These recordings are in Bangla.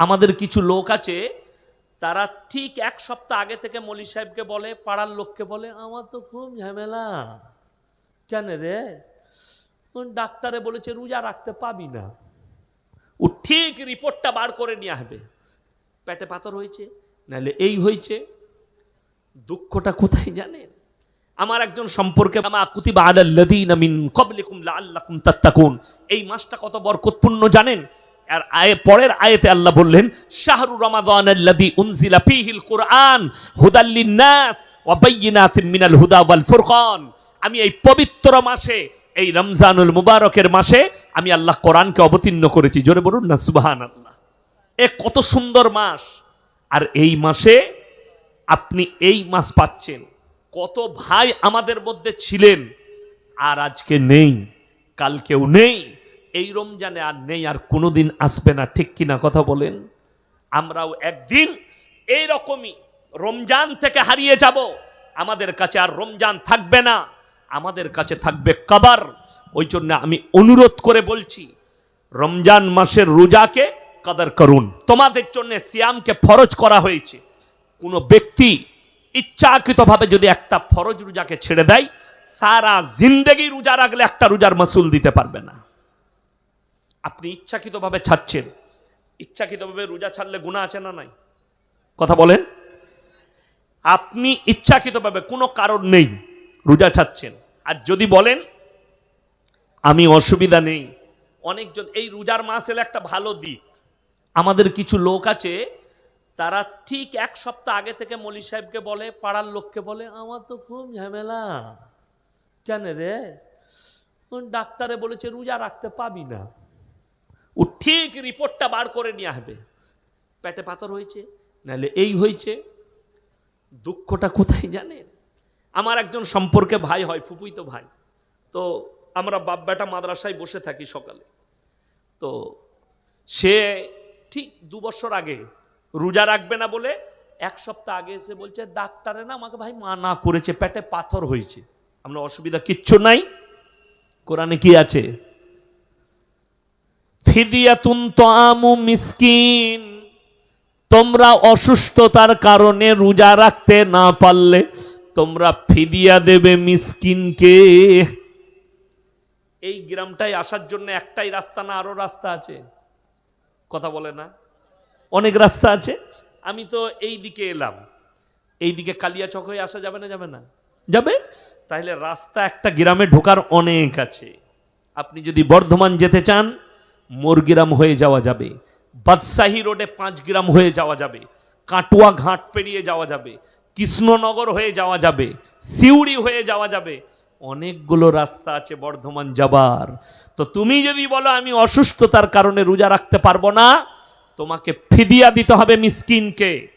আমাদের কিছু লোক আছে, তারা ঠিক এক সপ্তাহ আগে থেকে মলি সাহেবকে বলে, পাড়ার লোককে বলে, আমার তো খুব ঝামেলা। কেন রে? ডাক্তারে বলেছে, রোজা রাখতে পাবি না। ও ঠিক রিপোর্টটা বার করে নিয়ে আসবে। পেটে পাথর হয়েছে, নাহলে এই হয়েছে। দুঃখটা কোথায় জানেন? আমার একজন সম্পর্কে এই মাসটা কত বরকতপূর্ণ জানেন? আর আয়ে, পরের আয়াতে আল্লাহ বললেন, শাহরু রমাদান উনজিলা কুরআন ওয়া মিনাল হুদা ওয়াল আমি এই পবিত্র মাসে, এই রমজানুল মুবারকের মাসে আমি আল্লাহ কোরআনকে অবতীর্ণ করেছি। জোরে বলুন না সুবাহান আল্লাহ এ কত সুন্দর মাস। আর এই মাসে আপনি এই মাস পাচ্ছেন। কত ভাই আমাদের মধ্যে ছিলেন, আর আজকে নেই কালকেও নেই। এই রমজানে আর নেই, আর কোনোদিন আসবে না। ঠিক কিনা কথা বলেন? আমরাও একদিন এই রকমই রমজান থেকে হারিয়ে যাব। আমাদের কাছে আর রমজান থাকবে না। আমাদের কাছে থাকবে কাবার। ওই জন্য আমি অনুরোধ করে বলছি, রমজান মাসের রোজাকে কাদার করুন। তোমাদের জন্য সিয়ামকে ফরজ করা হয়েছে। কোনো ব্যক্তি ইচ্ছাকৃতভাবে যদি একটা ফরজ রোজাকে ছেড়ে দেয়, সারা জিন্দেগি রোজা রাখলে একটা রোজার মাসুল দিতে পারবে না। আপনি ইচ্ছাকৃতভাবে ছাড়ছেন। ইচ্ছাকৃতভাবে রোজা ছাড়লে গুণা আছে না নাই? কথা বলেন। আপনি ইচ্ছাকৃতভাবে কোনো কারণ নেই রোজা ছাড়ছেন। আর যদি বলেন, আমি অসুবিধা নেই। অনেকজন, এই রোজার মাস এলে একটা ভালো দিক। আমাদের কিছু লোক আছে, তারা ঠিক এক সপ্তাহ আগে থেকে মলি সাহেবকে বলে, পাড়ার লোককে বলে, আমার তো খুব ঝামেলা। কেন রে? ডাক্তারে বলেছে, রোজা রাখতে পাবি না। ও ঠিক রিপোর্টটা বার করে নিয়ে আসবে। পেটে পাথর হয়েছে, নাহলে এই হয়েছে। দুঃখটা কোথায় জানেন আমার একজন সম্পর্কে ভাই হয় ফুপুই তো ভাই। তো আমরা বাপ বেটা মাদ্রাসায় বসে থাকি সকালে। তো সে ঠিক দু বছর আগে রোজা রাখবে না বলে এক সপ্তাহ আগে এসে বলছে, ডাক্তারে না, আমাকে ভাই মানা করেছে, পেটে পাথর হয়েছে। আমরা অসুবিধা কিচ্ছু নাই। কোরআনে কি আছে? মিসকিন। তোমরা অসুস্থতার কারণে রোজা রাখতে না পারলে তোমরা ফিদিয়া দেবে মিসকিনকে। এই গ্রামটায় আসার জন্য একটাই রাস্তা না, আরও রাস্তা আছে? কথা বলে না? অনেক রাস্তা আছে। আমি তো এই দিকে এলাম। এই দিকে কালিয়াচক হয়ে আসা যাবে না যাবে না? যাবে? তাহলে রাস্তা একটা গ্রামে ঢোকার অনেক আছে। আপনি যদি বর্ধমান যেতে চান মোরগ্রাম হয়ে যাওয়া যাবে। বাদশাহী রোডে পাঁচ গ্রাম হয়ে যাওয়া যাবে। কাটুয়া ঘাট পেরিয়ে যাওয়া যাবে। কৃষ্ণনগর হয়ে যাওয়া যাবে। সিউড়ি হয়ে যাওয়া যাবে। অনেকগুলো রাস্তা আছে বর্ধমান যাবার। তো তুমি যদি বলো আমি অসুস্থতার কারণে রোজা রাখতে পারব না, তোমাকে ফিদিয়া দিতে হবে মিসকিনকে।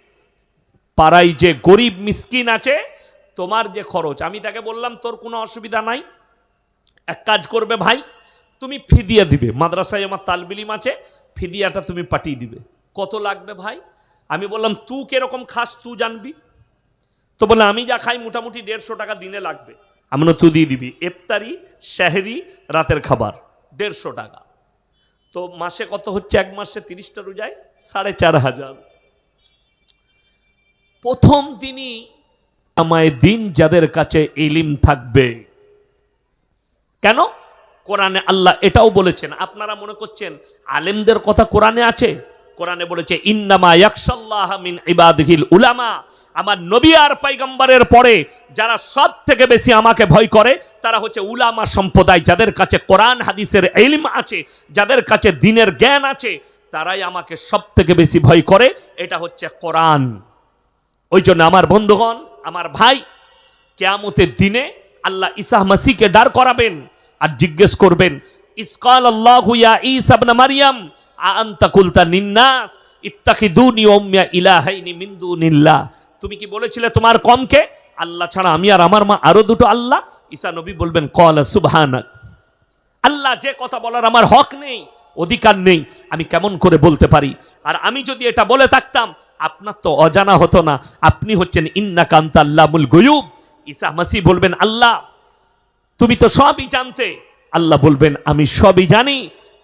পাড়ায় যে গরিব মিসকিন আছে, তোমার যে খরচ। আমি তাকে বললাম, তোর কোনো অসুবিধা নাই। এক কাজ করবে ভাই তুমি ফিদিয়া দিবে। মাদ্রাসায় আমার তালবিলিম আছে, ফিদিয়াটা তুমি পাঠিয়ে দিবে। কত লাগবে ভাই? আমি বললাম, তু কীরকম খাস তুই জানবি? তো বলে আমি যা খাই মোটামুটি দেড়শো টাকা দিনে লাগবে। আমি তুই দিয়ে দিবি। এফতারি শাহেরি রাতের খাবার, দেড়শো টাকা। তো মাসে কত হচ্ছে? এক মাসে তিরিশটা রোজায় সাড়ে চার হাজার। প্রথম দিনই আমায় দিন যাদের কাছে ইলিম থাকবে। কেন? কোরআনে আল্লাহ এটাও বলেছেন। আপনারা মনে করছেন আলেমদের কথা কোরআনে আছে? কোরআনে বলেছে, ইন্নামা ইয়াকশাল্লাহ মিন ইবাদিহিল উলামা। আমার নবী আর পাইগম্বরের পরে যারা সব থেকে বেশি আমাকে ভয় করে, তারা হচ্ছে উলামা সম্প্রদায় যাদের কাছে কোরআন, হাদিসের ইলম আছে, যাদের কাছে দিনের জ্ঞান আছে, তারাই আমাকে সব থেকে বেশি ভয় করে। এটা হচ্ছে কোরআন। ওই জন্য আমার বন্ধুগণ, আমার ভাই, কেয়ামতের দিনে আল্লাহ ইসাহ মাসিকে দাঁড় করাবেন। আর জিজ্ঞেস করবেন ইসকাল আল্লাহ ইয়া ঈসা ইবনে মারিয়াম আনতা কুলতা নিন্নাস ইত্তাখিদুনি ওয়া উম্মিয়া ইলাহাইনি মিন দুনিল্লাহ? তুমি কি বলেছিলে তোমার কমকে? আল্লাহ ছাড়া আমি আর আমার মা আরও দুটো আল্লাহ? ঈসা নবী বলবেন, কলা সুবহানাক। আল্লাহ যে কথা বলার আমার হক নেই, অধিকার নেই, আমি কেমন করে বলতে পারি? আর আমি যদি এটা বলে থাকতাম, আপনার তো অজানা হতো না। আপনি হচ্ছেন ইন্না কান্তা আল্লামুল গয়ুব। ঈসা মাসি বলবেন, আল্লাহ তুমি তো সবই জানতে। আল্লাহ বলবেন, আমি সবই জানি।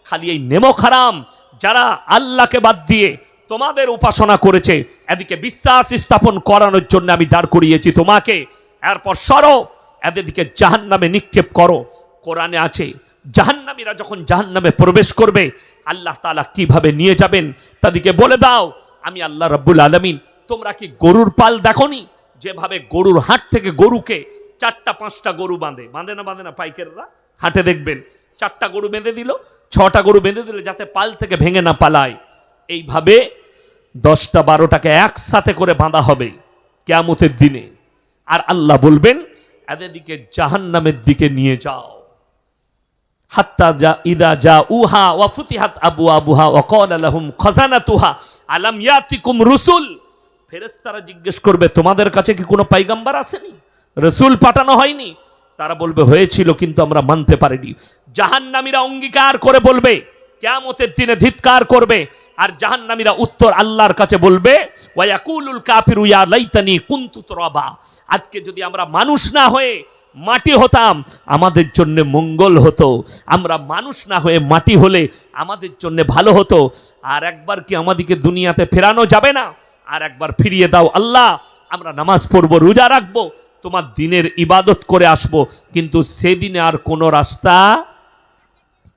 খালি এই নেমো খারাম যারা আল্লাহকে বাদ দিয়ে তোমাদের উপাসনা করেছে, এদিকে বিশ্বাস স্থাপন করানোর জন্য আমি দাঁড় করিয়েছি তোমাকে। এরপর সরো এদেরকে জাহান নামে নিক্ষেপ করো। কোরআনে আছে, জাহান্নামীরা যখন জাহান্নামে প্রবেশ করবে, আল্লাহ তালা কীভাবে নিয়ে যাবেন? তাদেরকে বলে দাও, আমি আল্লাহ রব্বুল আলমিন, তোমরা কি গরুর পাল দেখনি? যেভাবে গরুর হাট থেকে গরুকে চারটা, পাঁচটা গরু বাঁধে। বাঁধে না বাঁধে না, পাইকাররা। হাটে দেখবেন, চারটা গরু বেঁধে দিল, ছটা গরু বেঁধে দিল যাতে পাল থেকে ভেঙে না পালায়। এইভাবে দশটা, বারোটাকে একসাথে করে বাঁধা হবে কেয়ামতের দিনে। আর আল্লাহ বলবেন এদের দিকে জাহান্নামের দিকে নিয়ে যাও। হাত্তা যা, ইদা যা উহা, ওয়া ফুতিহাত আবু আবুহা ওয়া ক্বালা লাহুম খাজানাতুহা, আলাম ইয়াতিকুম রুসুল? ফেরেশতারা জিজ্ঞেস করবে, তোমাদের কাছে কি কোনো পাইগাম্বার আসেনি? রসুল পাঠানো হয়নি। তারা বলবে, হয়েছিল কিন্তু আমরা মানতে পারিনি। জাহান্নামীরা অঙ্গীকার করে বলবে কেমতের দিনে ধিৎকার করবে। আর জাহান্নামীরা উত্তর আল্লাহর কাছে বলবে লাইতানি আজকে যদি আমরা মানুষ না হয়ে মাটি হতাম, আমাদের জন্য মঙ্গল হতো। আমরা মানুষ না হয়ে মাটি হলে আমাদের জন্য ভালো হতো। আর একবার কি আমাদেরকে দুনিয়াতে ফেরানো যাবে না? আর একবার ফিরিয়ে দাও আল্লাহ। আমরা নামাজ পড়ব, রোজা রাখব, তোমার দিনের ইবাদত করে আসব, কিন্তু সেদিনে আর কোনো রাস্তা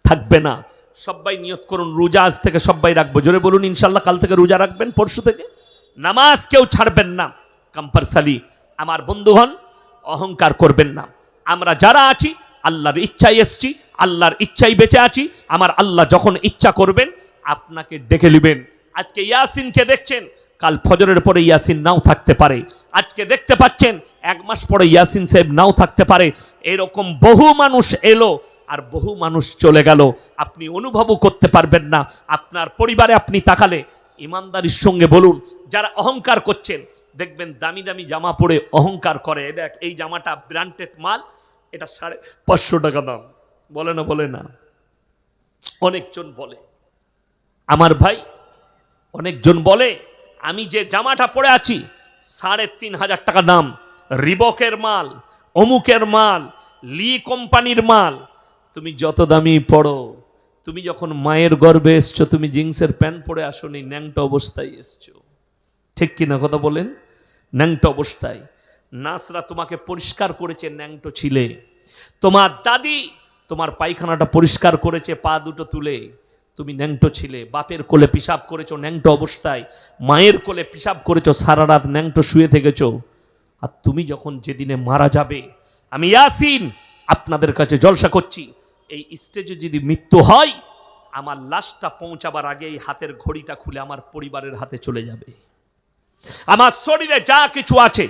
থাকবে না। সবাই নিয়ত করুন, রোজা আজ থেকে সবাই রাখব। জোরে বলুন, ইনশাল্লাহ কাল থেকে রোজা রাখবেন, পরশু থেকে? নামাজ কেউ ছাড়বেন না কম্পালসারি আমার বন্ধু হন অহংকার করবেন না। আমরা যারা আছি, আল্লাহর ইচ্ছায় এসছি, আল্লাহর ইচ্ছাই বেঁচে আছি, আমার আল্লাহ যখন ইচ্ছা করবেন, আপনাকে ডেকে নেবেন। আজকে ইয়াসিনকে দেখছেন কাল ফজরের পরে ইয়াসিন নাও থাকতে পারে। আজকে দেখতে পাচ্ছেন, এক মাস পরে ইয়াসিন সাহেব নাও থাকতে পারে। এরকম বহু মানুষ এলো আর বহু মানুষ চলে গেল। আপনি অনুভবও করতে পারবেন না। আপনার পরিবারে আপনি তাকালে ইমানদারির সঙ্গে বলুন, যারা অহংকার করছেন, দেখবেন দামি দামি জামা পরে অহংকার করে। দেখ, এই জামাটা ব্র্যান্ডেড মাল, এটা সাড়ে পাঁচশো টাকা দাম। বলে না বলে না। অনেকজন বলে। আমার ভাই অনেকজন বলে আমি যে জামাটা পরে আছি, সাড়ে তিন হাজার টাকা দাম। রিবকের মাল, অমুকের মাল, লি কোম্পানির মাল। তুমি যত দামি পড়ো, তুমি যখন মায়ের গর্ভে এসছো, তুমি জিন্সের প্যান্ট পরে আসোনি, ন্যাংটা অবস্থায় এসছো। ঠিক কিনা কথা বলেন? ন্যাংটো অবস্থায়। নাসরা তোমাকে পরিষ্কার করেছে, ন্যাংটো ছিলে। তোমার দাদি তোমার পায়খানাটা পরিষ্কার করেছে, পা দুটো তুলে। তুমি ন্যাংটো ছিলে, বাপের কোলে পিসাব করেছ ন্যাংটো অবস্থায়, মায়ের কোলে পিসাব করেছ, সারা রাত ন্যাংটো শুয়ে থেকেছো। আর তুমি যখন যেদিনে মারা যাবে, আমি ইয়াসিন আপনাদের কাছে জলসা করছি, এই স্টেজে যদি মৃত্যু হয়, আমার লাশটা পৌঁছাবার আগে এই হাতের ঘড়িটা খুলে আমার পরিবারের হাতে চলে যাবে। আমার শরীরে যা কিছু আছে,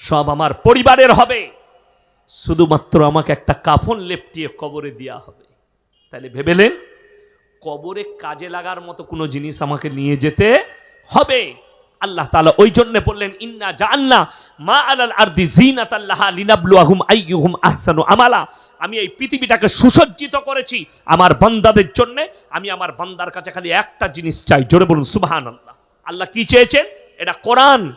সব আমার পরিবারের হবে। শুধুমাত্র আমাকে একটা কাফন লেপটিয়ে কবরে দেওয়া হবে। তাহলে ভেবেলেন কবরে কাজে লাগার মতো কোনো জিনিস আমাকে নিয়ে যেতে হবে। আল্লাহ তাআলা ওই জন্য বললেন, ইন্না জাআলনা মা আলাল আরদি জিনাতাল্লাহা লিনাবলুয়াহুম আইয়ুহুম আহসানু আমালা। আমি এই পৃথিবীটাকে সুসজ্জিত করেছি আমার বান্দাদের জন্য। আমি আমার বান্দার কাছে খালি একটা জিনিস চাই, জোরে বলুন, সুবহানাল্লাহ। আল্লাহ আল্লাহ কি চেয়েছেন? এটা কোরআন।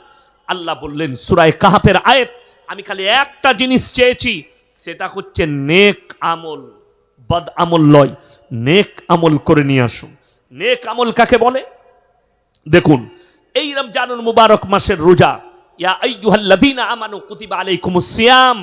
আল্লাহ বললেন, সূরায়ে কাহাফের আয়াত, আমি খালি একটা জিনিস চেয়েছি, সেটা হচ্ছে নেক আমল। বদ আমল লয়, নেক আমল করে নিয়ে আসুন নেক আমল কাকে বলে? দেখুন, এই রমজানুল মুবারক মাসের রোজা, ইয়া আইয়ুহাল্লাযীনা আমানু কুতিবা আলাইকুমুস সিয়াম